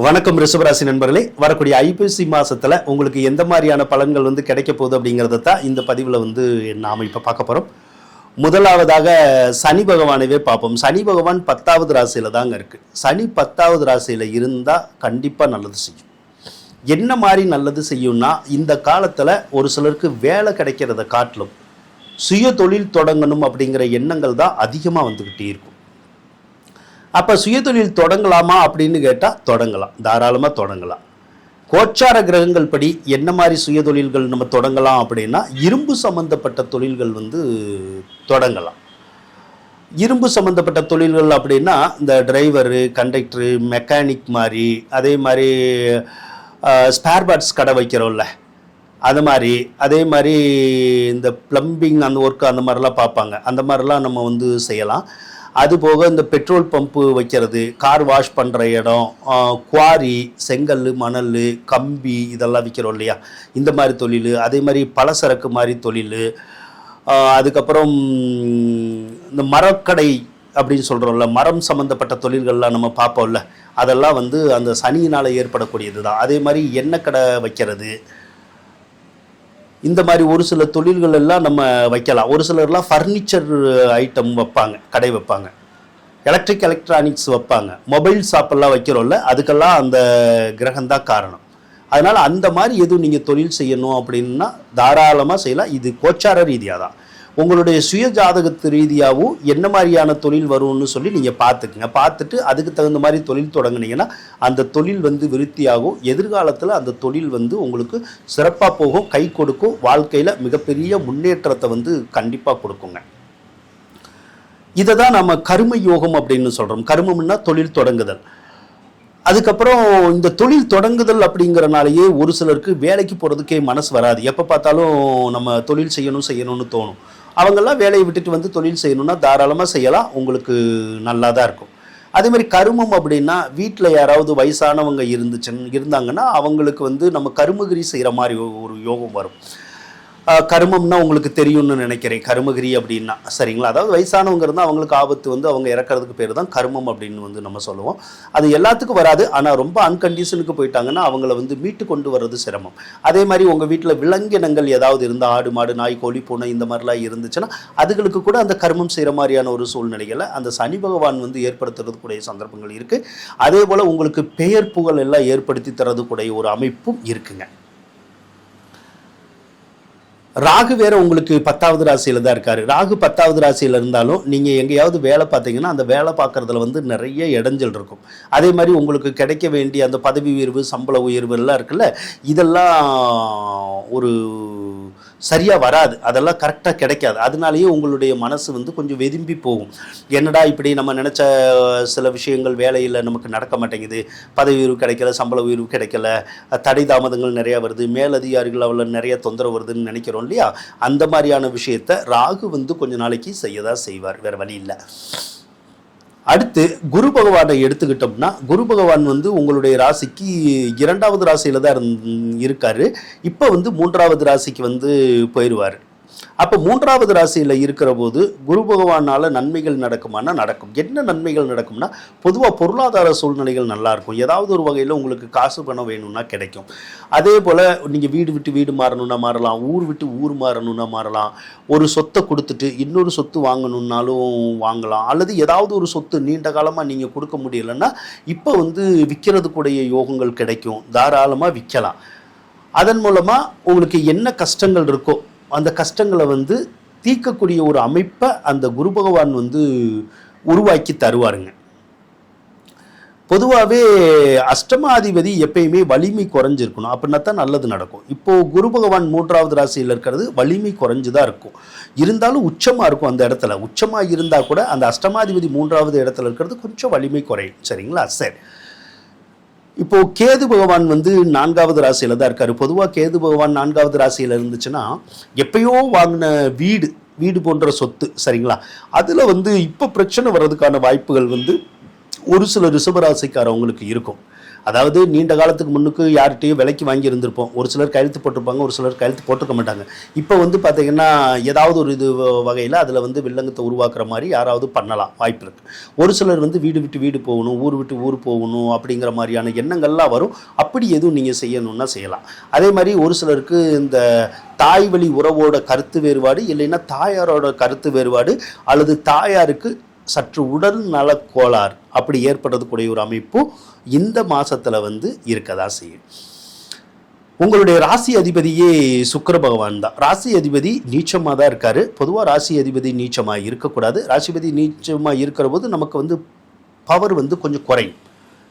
வணக்கம் ரிஷபராசி நண்பர்களே. வரக்கூடிய ஐப்பசி மாசத்துல உங்களுக்கு எந்த மாதிரியான பலன்கள் வந்து கிடைக்க போகுது அப்படிங்கிறத தான் இந்த பதிவில் வந்து நாம் இப்போ பார்க்க போகிறோம் முதலாவதாக சனி பகவானவே பார்ப்போம். சனி பகவான் பத்தாவது ராசியில் தாங்க இருக்கு. சனி பத்தாவது ராசியில் இருந்தால் கண்டிப்பாக நல்லது செய்யும். என்ன மாதிரி நல்லது செய்யும்னா இந்த காலத்தில் ஒரு சிலருக்கு வேலை கிடைக்கிறத காட்டிலும் சுய தொழில் தொடங்கணும் அப்படிங்கிற எண்ணங்கள் தான் அதிகமாக வந்துக்கிட்டே இருக்கும். அப்போ சுயதொழில் தொடங்கலாமா அப்படின்னு கேட்டால் தொடங்கலாம். தாராளமாக தொடங்கலாம். கோச்சார கிரகங்கள் படி என்ன மாதிரி சுயதொழில்கள் நம்ம தொடங்கலாம் அப்படின்னா இரும்பு சம்பந்தப்பட்ட தொழில்கள் வந்து தொடங்கலாம். இரும்பு சம்மந்தப்பட்ட தொழில்கள் அப்படின்னா இந்த டிரைவரு கண்டக்டரு மெக்கானிக் மாதிரி அதே மாதிரி ஸ்பேர் பார்ட்ஸ் கடை வைக்கிறோம்ல. அது மாதிரி அதே மாதிரி இந்த ப்ளம்பிங் அந்த ஒர்க் அந்த மாதிரிலாம் பார்ப்பாங்க. அந்த மாதிரிலாம் நம்ம வந்து செய்யலாம். அது போக இந்த பெட்ரோல் பம்பு வைக்கிறது கார் வாஷ் பண்ணுற இடம் குவாரி செங்கல் மணல் கம்பி இதெல்லாம் விற்கிறோம் இல்லையா? இந்த மாதிரி தொழில் அதே மாதிரி பலசரக்கு மாதிரி தொழில் அதுக்கப்புறம் இந்த மரக்கடை அப்படின்னு சொல்கிறோம்ல மரம் சம்மந்தப்பட்ட தொழில்கள்லாம் நம்ம பார்ப்போம்ல அதெல்லாம் வந்து அந்த சனியினால் ஏற்படக்கூடியது தான் அதே மாதிரி எண்ணெய் கடை வைக்கிறது இந்த மாதிரி ஒரு சில தொழில்கள் எல்லாம் நம்ம வைக்கலாம். ஒரு சிலர்லாம் ஃபர்னிச்சர் ஐட்டம் வைப்பாங்க கடை வைப்பாங்க. எலக்ட்ரிக் எலக்ட்ரானிக்ஸ் வைப்பாங்க. மொபைல் ஷாப்பெல்லாம் வைக்கிறோம்ல அதுக்கெல்லாம் அந்த கிரகம்தான் காரணம். அதனால் அந்த மாதிரி எதுவும் நீங்கள் தொழில் செய்யணும் அப்படின்னா தாராளமாக செய்யலாம். இது கோச்சார ரீதியாக தான். உங்களுடைய சுய ஜாதகத்து ரீதியாகவும் என்ன மாதிரியான தொழில் வரும்னு சொல்லி நீங்கள் பார்த்துக்குங்க. பார்த்துட்டு அதுக்கு தகுந்த மாதிரி தொழில் தொடங்குனீங்கன்னா அந்த தொழில் வந்து விருத்தியாகும். எதிர்காலத்தில் அந்த தொழில் வந்து உங்களுக்கு சிறப்பாக போகும் கை கொடுக்கும். வாழ்க்கையில் மிகப்பெரிய முன்னேற்றத்தை வந்து கண்டிப்பாக கொடுக்குங்க. இதை தான் நம்ம கரும யோகம் அப்படின்னு சொல்கிறோம் கருமம்னா தொழில் தொடங்குதல். அதுக்கப்புறம் இந்த தொழில் தொடங்குதல் அப்படிங்கிறனாலேயே ஒரு சிலருக்கு வேலைக்கு போகிறதுக்கே மனசு வராது. எப்போ பார்த்தாலும் நம்ம தொழில் செய்யணும் செய்யணும்னு தோணும். அவங்கெல்லாம் வேலையை விட்டுட்டு வந்து தொழில் செய்யணும்னா தாராளமாக செய்யலாம். உங்களுக்கு நல்லா தான் இருக்கும். அதே மாதிரி கருமம் அப்படின்னா வீட்டில் யாராவது வயசானவங்க இருந்துச்சுன்னு இருந்தாங்கன்னா அவங்களுக்கு வந்து நம்ம கருமகிரி செய்கிற மாதிரி ஒரு யோகம் வரும். கருமம்னா உங்களுக்கு தெரியும்னு நினைக்கிறேன். கருமகிரி அப்படின்னா. சரிங்களா? அதாவது வயசானவங்க இருந்தால் அவங்களுக்கு ஆபத்து வந்து அவங்க இறக்கறதுக்கு பேர் தான் கருமம் அப்படின்னு வந்து நம்ம சொல்லுவோம். அது எல்லாத்துக்கும் வராது. ஆனால் ரொம்ப அன்கண்டிஷனுக்கு போயிட்டாங்கன்னா அவங்கள வந்து மீட்டு கொண்டு வர்றது சிரமம். அதே மாதிரி உங்கள் வீட்டில் விலங்கினங்கள் ஏதாவது இருந்தால் ஆடு மாடு நாய் கோழி பூனை இந்த மாதிரிலாம் இருந்துச்சுன்னா அதுகளுக்கு கூட அந்த கர்மம் செய்கிற மாதிரியான ஒரு சூழ்நிலைகளை அந்த சனி பகவான் வந்து ஏற்படுத்துறதுக்குடைய சந்தர்ப்பங்கள் இருக்குது அதே போல் உங்களுக்கு பெயர் புகழ் எல்லாம் ஏற்படுத்தி தரதுக்குடைய ஒரு அமைப்பும் இருக்குங்க. ராகு வேற உங்களுக்கு பத்தாவது ராசியில தான் இருக்காரு. ராகு பத்தாவது ராசியில இருந்தாலும் நீங்க எங்கேயாவது வேலை பார்த்தீங்கன்னா அந்த வேலை பார்க்கறதுல வந்து நிறைய இடைஞ்சல் இருக்கும். அதே மாதிரி உங்களுக்கு கிடைக்க வேண்டிய அந்த பதவி உயர்வு சம்பள உயர்வு எல்லாம் இருக்குல்ல இதெல்லாம் ஒரு சரியாக வராது. அதெல்லாம் கரெக்டாக கிடைக்காது. அதனாலேயே உங்களுடைய மனசு வந்து கொஞ்சம் வெதும்பி போகும். என்னடா இப்படி நம்ம நினச்ச சில விஷயங்கள் வேலையில் நமக்கு நடக்க மாட்டேங்குது. பதவி உயர்வு கிடைக்கல சம்பள உயர்வு கிடைக்கல தடை தாமதங்கள் நிறையா வருது மேலதிகாரிகள் அவ்வளோ நிறைய தொந்தரவு வருதுன்னு நினைக்கிறோம் இல்லையா? அந்த மாதிரியான விஷயத்த ராகு வந்து கொஞ்ச நாளைக்கு செய்யதான் செய்வார். வேறு வழி இல்லை. அடுத்து குரு பகவானை எடுத்துக்கிட்டோம்னா குரு பகவான் வந்து உங்களுடைய ராசிக்கு இரண்டாவது ராசியில தான் இருந்- இருக்காரு. இப்போ வந்து மூன்றாவது ராசிக்கு வந்து போயிடுவார் அப்போ மூன்றாவது ராசியில் இருக்கிற போது குரு பகவானால் நன்மைகள் நடக்குமானா நடக்கும். என்ன நன்மைகள் நடக்கும்னா பொதுவாக பொருளாதார சூழ்நிலைகள் நல்லாயிருக்கும் ஏதாவது ஒரு வகையில் உங்களுக்கு காசு பணம் வேணும்னா கிடைக்கும். அதே போல் நீங்கள் வீடு விட்டு வீடு மாறணும்னா மாறலாம் ஊர் விட்டு ஊர் மாறணும்னா மாறலாம். ஒரு சொத்தை கொடுத்துட்டு இன்னொரு சொத்து வாங்கணும்னாலும் வாங்கலாம். அல்லது ஏதாவது ஒரு சொத்து நீண்ட காலமாக நீங்கள் கொடுக்க முடியலைன்னா இப்போ வந்து விற்கிறதுக்குடைய யோகங்கள் கிடைக்கும். தாராளமாக விற்கலாம் அதன் மூலமாக உங்களுக்கு என்ன கஷ்டங்கள் இருக்கோ அந்த கஷ்டங்களை வந்து தீர்க்கக்கூடிய ஒரு அமைப்பை அந்த குரு பகவான் வந்து உருவாக்கி தருவாருங்க. பொதுவாகவே அஷ்டமாதிபதி எப்பயுமே வலிமை குறைஞ்சிருக்கணும். அப்படின்னா தான் நல்லது நடக்கும். இப்போது குரு பகவான் மூன்றாவது ராசியில் இருக்கிறது வலிமை குறைஞ்சு தான் இருக்கும். இருந்தாலும் உச்சமாக இருக்கும் அந்த இடத்துல. உச்சமாக இருந்தால் கூட அந்த அஷ்டமாதிபதி மூன்றாவது இடத்துல இருக்கிறது கொஞ்சம் வலிமை குறையும். சரிங்களா? சரி. இப்போ கேது பகவான் வந்து நான்காவது ராசியில தான் இருக்காரு. பொதுவாக கேது பகவான் நான்காவது ராசியில இருந்துச்சுன்னா எப்பயோ வாங்கின வீடு வீடு போன்ற சொத்து சரிங்களா? அதில் வந்து இப்போ பிரச்சனை வர்றதுக்கான வாய்ப்புகள் வந்து ஒரு சில ரிஷபராசிக்காரவங்களுக்கு இருக்கும். அதாவது நீண்ட காலத்துக்கு முன்னுக்கு யார்கிட்டயும் விலைக்கு வாங்கி இருந்திருப்போம். ஒரு சிலர் கையெழுத்து போட்டிருப்பாங்க ஒரு சிலர் கையெழுத்து போட்டிருக்க மாட்டாங்க. இப்போ வந்து பார்த்தீங்கன்னா ஏதாவது ஒரு இது வகையில் அதில் வந்து வில்லங்கத்தை உருவாக்குற மாதிரி யாராவது பண்ணலாம் வாய்ப்பு இருக்குது ஒரு சிலர் வந்து வீடு விட்டு வீடு போகணும் ஊர் விட்டு ஊர் போகணும் அப்படிங்கிற மாதிரியான எண்ணங்கள்லாம் வரும். அப்படி எதுவும் நீங்கள் செய்யணும்னா செய்யலாம். அதே மாதிரி ஒரு சிலருக்கு இந்த தாய் வழி உறவோட கருத்து வேறுபாடு இல்லைன்னா தாயாரோட கருத்து வேறுபாடு அல்லது தாயாருக்கு சற்று உடல் நலக் கோளாறு. அப்படி ஏற்படுறதுக்கூடிய ஒரு அமைப்பு இந்த மாதத்தில் வந்து இருக்கதா செய்யும். உங்களுடைய ராசி அதிபதியே சுக்கர பகவான் தான். ராசி அதிபதி நீச்சமாக தான் இருக்கார். பொதுவாக ராசி அதிபதி நீச்சமாக இருக்கக்கூடாது. ராசிபதி நீச்சமாக இருக்கிற போது நமக்கு வந்து பவர் வந்து கொஞ்சம் குறையும்.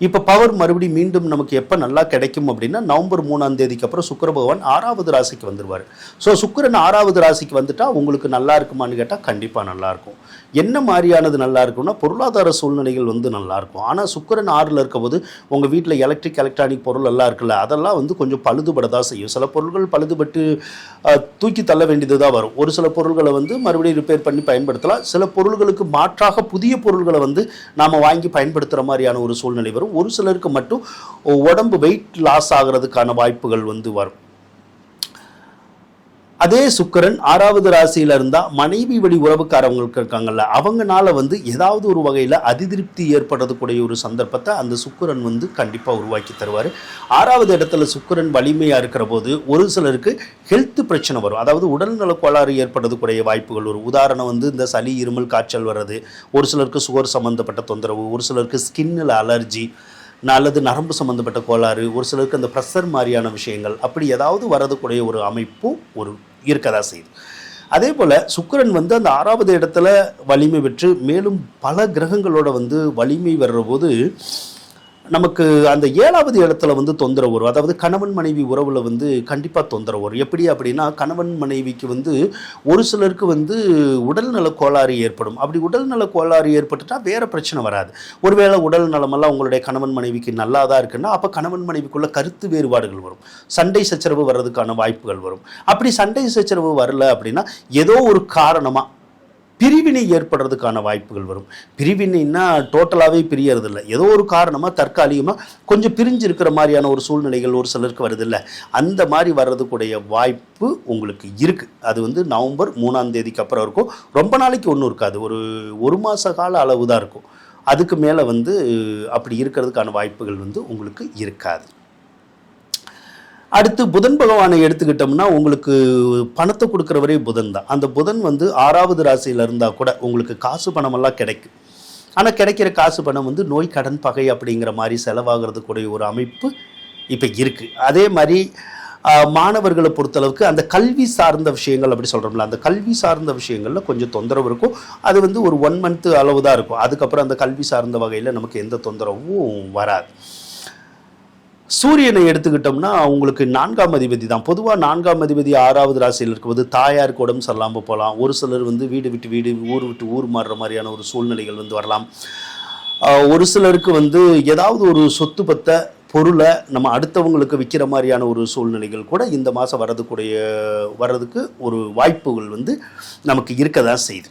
இப்போ பவர் மறுபடியும் மீண்டும் நமக்கு எப்போ நல்லா கிடைக்கும் அப்படின்னா நவம்பர் மூணாம் தேதிக்கு அப்புறம் சுக்கர பகவான் ஆறாவது ராசிக்கு வந்துடுவார் ஸோ சுக்கரன் ஆறாவது ராசிக்கு வந்துட்டால் உங்களுக்கு நல்லா இருக்குமான்னு கேட்டால் கண்டிப்பாக நல்லாயிருக்கும் என்ன மாதிரியானது நல்லா இருக்கும்னா பொருளாதார சூழ்நிலைகள் வந்து நல்லா இருக்கும். ஆனால் சுக்கிரன் ஆறில் இருக்கும்போது உங்கள் வீட்டில் எலக்ட்ரிக் எலக்ட்ரானிக் பொருள் எல்லாம் இருக்குல்ல அதெல்லாம் வந்து கொஞ்சம் பழுதுபட தான் செய்யும். சில பொருட்கள் பழுதுபட்டு தூக்கி தள்ள வேண்டியது தான் வரும். ஒரு சில பொருள்களை வந்து மறுபடியும் ரிப்பேர் பண்ணி பயன்படுத்தலாம். சில பொருள்களுக்கு மாற்றாக புதிய பொருள்களை வந்து நாம் வாங்கி பயன்படுத்துகிற மாதிரியான ஒரு சூழ்நிலை வரும். ஒரு சிலருக்கு மட்டும் உடம்பு வெயிட் லாஸ் ஆகிறதுக்கான வாய்ப்புகள் வந்து வரும். அதே சுக்கரன் ஆறாவது ராசியில இருந்தா மனைவி வழி உறவுக்காரவங்களுக்கு இருக்காங்கல்ல அவங்கனால வந்து ஏதாவது ஒரு வகையில் அதிதிருப்தி ஏற்படுறதுக்கூடிய ஒரு சந்தர்ப்பத்தை அந்த சுக்கரன் வந்து கண்டிப்பாக உருவாக்கி தருவார். ஆறாவது இடத்துல சுக்கரன் வலிமையாக இருக்கிற போது ஒரு சிலருக்கு ஹெல்த் பிரச்சனை வரும். அதாவது உடல்நல கோளாறு ஏற்படுறதுக்குடைய வாய்ப்புகள் வரும். உதாரணம் வந்து இந்த சளி இருமல் காய்ச்சல் வர்றது ஒரு சிலருக்கு சுகர் சம்மந்தப்பட்ட தொந்தரவு ஒரு சிலருக்கு ஸ்கின்னில் அலர்ஜி அல்லது நரம்பு சம்மந்தப்பட்ட கோளாறு ஒரு சிலருக்கு அந்த ப்ரெஷர் மாதிரியான விஷயங்கள் அப்படி ஏதாவது வரதுக்குடைய ஒரு அமைப்பும் ஒரு இருக்கதா செய்யுது. அதே போல் சுக்கரன் வந்து அந்த ஆறாவது இடத்துல வலிமை பெற்று மேலும் பல கிரகங்களோட வந்து வலிமை வர்ற போது நமக்கு அந்த ஏழாவது இடத்துல வந்து தொந்தரவு வரும். அதாவது கணவன் மனைவி உறவில் வந்து கண்டிப்பாக தொந்தரவு வரும். எப்படி அப்படின்னா கணவன் மனைவிக்கு வந்து ஒரு சிலருக்கு வந்து உடல்நல கோளாறு ஏற்படும். அப்படி உடல்நல கோளாறு ஏற்பட்டுட்டா வேறு பிரச்சனை வராது. ஒருவேளை உடல் நலமெல்லாம் உங்களுடைய கணவன் மனைவிக்கு நல்லா தான் இருக்குன்னா அப்போ கணவன் மனைவிக்குள்ள கருத்து வேறுபாடுகள் வரும். சண்டை சச்சரவு வர்றதுக்கான வாய்ப்புகள் வரும். அப்படி சண்டை சச்சரவு வரல அப்படின்னா ஏதோ ஒரு காரணமாக பிரிவினை ஏற்படுறதுக்கான வாய்ப்புகள் வரும். பிரிவினைன்னா டோட்டலாகவே பிரியறது இல்லை ஏதோ ஒரு காரணமாக தற்காலிகமாக கொஞ்சம் பிரிஞ்சு இருக்கிற மாதிரியான ஒரு சூழ்நிலைகள் ஒரு சிலருக்கு வருது இல்லை அந்த மாதிரி வர்றதுக்குடைய வாய்ப்பு உங்களுக்கு இருக்குது அது வந்து நவம்பர் மூணாம் தேதிக்கு அப்புறம் இருக்கும். ரொம்ப நாளைக்கு ஒன்றும் இருக்காது. ஒரு ஒரு மாத கால அளவு தான் இருக்கும். அதுக்கு மேலே வந்து அப்படி இருக்கிறதுக்கான வாய்ப்புகள் வந்து உங்களுக்கு இருக்காது. அடுத்து புதன் பகவானை எடுத்துக்கிட்டோம்னா உங்களுக்கு பணத்தை கொடுக்குறவரே புதன் தான். அந்த புதன் வந்து ஆறாவது ராசியில் இருந்தால் கூட உங்களுக்கு காசு பணமெல்லாம் கிடைக்கும். ஆனால் கிடைக்கிற காசு பணம் வந்து நோய் கடன் பகை அப்படிங்கிற மாதிரி செலவாகிறதுக்கூடிய ஒரு அமைப்பு இப்போ இருக்குது அதே மாதிரி மாணவர்களை பொறுத்தளவுக்கு அந்த கல்வி சார்ந்த விஷயங்கள் அப்படி சொல்கிறோம்ல அந்த கல்வி சார்ந்த விஷயங்களில் கொஞ்சம் தொந்தரவு இருக்கும். அது வந்து ஒரு ஒன் மந்த்து அளவு தான் இருக்கும். அதுக்கப்புறம் அந்த கல்வி சார்ந்த வகையில் நமக்கு எந்த தொந்தரவும் வராது. சூரியனை எடுத்துக்கிட்டோம்னா உங்களுக்கு நான்காம் அதிபதி தான். பொதுவாக நான்காம் அதிபதி ஆறாவது ராசியில் இருக்கும்போது தாயாருக்கு உடம்பு சரியில்லாமல் போகலாம். ஒரு சிலர் வந்து வீடு விட்டு வீடு ஊர் விட்டு ஊர் மாறுற மாதிரியான ஒரு சூழ்நிலைகள் வந்து வரலாம். ஒரு சிலருக்கு வந்து ஏதாவது ஒரு சொத்து பத்த பொருளை நம்ம அடுத்தவங்களுக்கு விற்கிற மாதிரியான ஒரு சூழ்நிலைகள் கூட இந்த மாதம் வர்றதுக்குடைய வர்றதுக்கு ஒரு வாய்ப்புகள் வந்து நமக்கு இருக்க தான் செய்யுது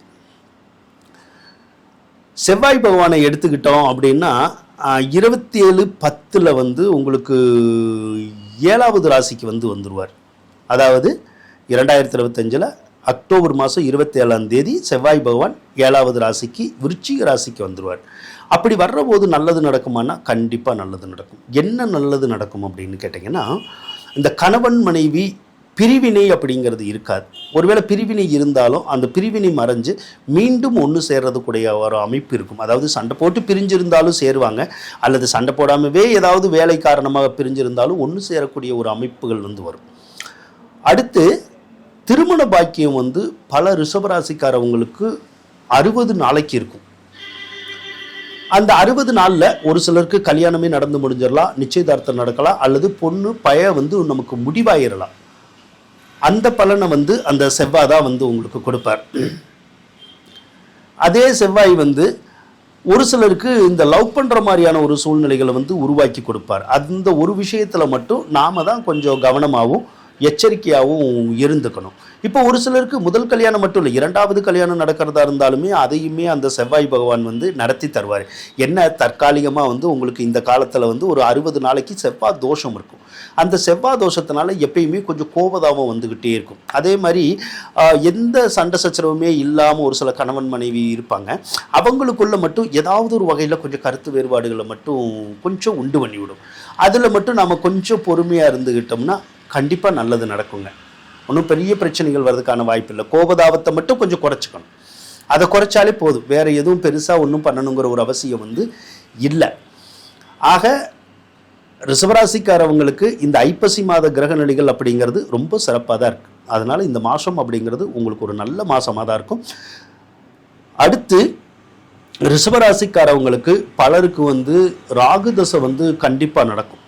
செவ்வாய் பகவானை எடுத்துக்கிட்டோம் அப்படின்னா இருபத்தி ஏழு பத்தில் வந்து உங்களுக்கு ஏழாவது ராசிக்கு வந்து வந்துடுவார் அதாவது இரண்டாயிரத்தி இருபத்தஞ்சில் அக்டோபர் மாதம் இருபத்தி ஏழாம் தேதி செவ்வாய் பகவான் ஏழாவது ராசிக்கு விருச்சிக ராசிக்கு வந்துடுவார் அப்படி வர்றபோது நல்லது நடக்குமானா கண்டிப்பாக நல்லது நடக்கும். என்ன நல்லது நடக்கும் அப்படின்னு கேட்டிங்கன்னா இந்த கணவன் மனைவி பிரிவினை அப்படிங்கிறது இருக்காது. ஒருவேளை பிரிவினை இருந்தாலும் அந்த பிரிவினை மறைஞ்சு மீண்டும் ஒன்று சேர்றதுக்குடைய ஒரு அமைப்பு இருக்கும். அதாவது சண்டை போட்டு பிரிஞ்சிருந்தாலும் சேருவாங்க. அல்லது சண்டை போடாமவே ஏதாவது வேலை காரணமாக பிரிஞ்சிருந்தாலும் ஒன்று சேரக்கூடிய ஒரு அமைப்புகள் வந்து வரும். அடுத்து திருமண பாக்கியம் வந்து பல ரிஷபராசிக்காரவங்களுக்கு அறுபது நாளைக்கு இருக்கும். அந்த அறுபது நாளில் ஒரு சிலருக்கு கல்யாணமே நடந்து முடிஞ்சிடலாம் நிச்சயதார்த்தம் நடக்கலாம் அல்லது பொண்ணு பய வந்து நமக்கு முடிவாயிடலாம் அந்த பலனை வந்து அந்த செவ்வாய் தான் வந்து உங்களுக்கு கொடுப்பார். அதே செவ்வாய் வந்து ஒரு சிலருக்கு இந்த லவ் பண்ணுற மாதிரியான ஒரு சூழ்நிலைகளை வந்து உருவாக்கி கொடுப்பார். அந்த ஒரு விஷயத்தில் மட்டும் நாம தான் கொஞ்சம் கவனமாகவும் எச்சரிக்கையாகவும் இருந்துக்கணும். இப்போ ஒரு சிலருக்கு முதல் கல்யாணம் மட்டும் இல்லை இரண்டாவது கல்யாணம் நடக்கிறதா இருந்தாலுமே அதையுமே அந்த செவ்வாய் பகவான் வந்து நடத்தி தருவார். என்ன? தற்காலிகமாக வந்து உங்களுக்கு இந்த காலத்தில் வந்து ஒரு அறுபது நாளைக்கு செவ்வாய் தோஷம் இருக்கும். அந்த செவ்வாய் தோஷத்தினால எப்பயுமே கொஞ்சம் கோபதாபம் வந்துக்கிட்டே இருக்கும். அதே மாதிரி எந்த சண்டை சச்சரவுமே இல்லாமல் ஒரு சில கணவன் மனைவி இருப்பாங்க. அவங்களுக்குள்ள மட்டும் ஏதாவது ஒரு வகையில் கொஞ்சம் கருத்து வேறுபாடுகளை மட்டும் கொஞ்சம் உண்டு பண்ணிவிடும். அதில் மட்டும் நம்ம கொஞ்சம் பொறுமையாக இருந்துக்கிட்டோம்னா கண்டிப்பாக நல்லது நடக்குங்க. ஒன்றும் பெரிய பிரச்சனைகள் வர்றதுக்கான வாய்ப்பு இல்லை கோபதாபத்தை மட்டும் கொஞ்சம் குறைச்சிக்கணும். அதை குறைச்சாலே போதும். வேறு எதுவும் பெருசாக ஒன்றும் பண்ணணுங்கிற ஒரு அவசியம் வந்து இல்லை. ஆக ரிசவராசிக்காரவங்களுக்கு இந்த ஐப்பசி மாத கிரக நிலைகள் அப்படிங்கிறது ரொம்ப சிறப்பாக தான் இருக்குது அதனால் இந்த மாதம் அப்படிங்கிறது உங்களுக்கு ஒரு நல்ல மாதமாக தான் இருக்கும். அடுத்து ரிஷபராசிக்காரவங்களுக்கு பலருக்கு வந்து ராகு தசை வந்து கண்டிப்பாக நடக்கும்.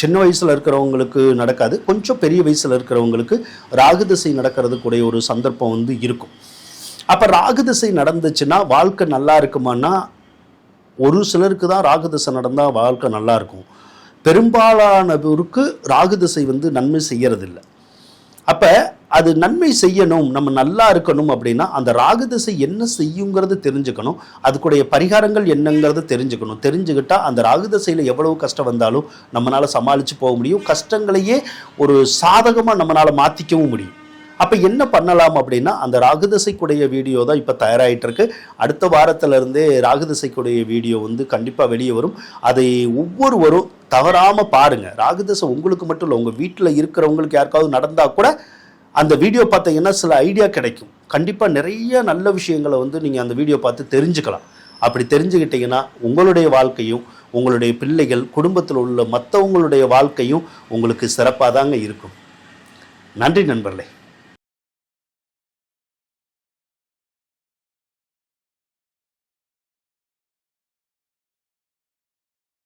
சின்ன வயசில் இருக்கிறவங்களுக்கு நடக்காது. கொஞ்சம் பெரிய வயசில் இருக்கிறவங்களுக்கு ராகு திசை நடக்கிறதுக்குடைய ஒரு சந்தர்ப்பம் வந்து இருக்கும். அப்போ ராகு திசை நடந்துச்சுன்னா வாழ்க்கை நல்லா இருக்குமான்னா ஒரு சிலருக்கு தான் ராகு திசை நடந்தால் வாழ்க்கை நல்லா இருக்கும். பெரும்பாலானவருக்கு ராகு திசை வந்து நன்மை செய்யறதில்லை. அப்போ அது நன்மை செய்யணும் நம்ம நல்லா இருக்கணும் அப்படின்னா அந்த ராகு திசை என்ன செய்யுங்கிறது தெரிஞ்சுக்கணும் அதுக்குடைய பரிகாரங்கள் என்னங்கிறது தெரிஞ்சுக்கணும். தெரிஞ்சுக்கிட்டா அந்த ராகு திசையில் எவ்வளவு கஷ்டம் வந்தாலும் நம்மளால் சமாளித்து போக முடியும். கஷ்டங்களையே ஒரு சாதகமாக நம்மளால் மாற்றிக்கவும் முடியும். அப்போ என்ன பண்ணலாம் அப்படின்னா அந்த ராகுதிசைக்குடைய வீடியோ தான் இப்போ தயாராகிட்டு இருக்கு அடுத்த வாரத்திலிருந்தே ராகுதிசைக்குடைய வீடியோ வந்து கண்டிப்பாக வெளியே வரும். அதை ஒவ்வொருவரும் தவறாமல் பாருங்க. ராகுதிசை உங்களுக்கு மட்டும் இல்லை உங்கள் வீட்டில் இருக்கிறவங்களுக்கு யாருக்காவது நடந்தால் கூட அந்த வீடியோ பார்த்தீங்கன்னா சில ஐடியா கிடைக்கும். கண்டிப்பாக நிறைய நல்ல விஷயங்களை வந்து நீங்கள் அந்த வீடியோ பார்த்து தெரிஞ்சுக்கலாம். அப்படி தெரிஞ்சுக்கிட்டீங்கன்னா உங்களுடைய வாழ்க்கையும் உங்களுடைய பிள்ளைகள் குடும்பத்தில் உள்ள மற்றவங்களுடைய வாழ்க்கையும் உங்களுக்கு சிறப்பாக தாங்க இருக்கும். நன்றி நண்பர்களே.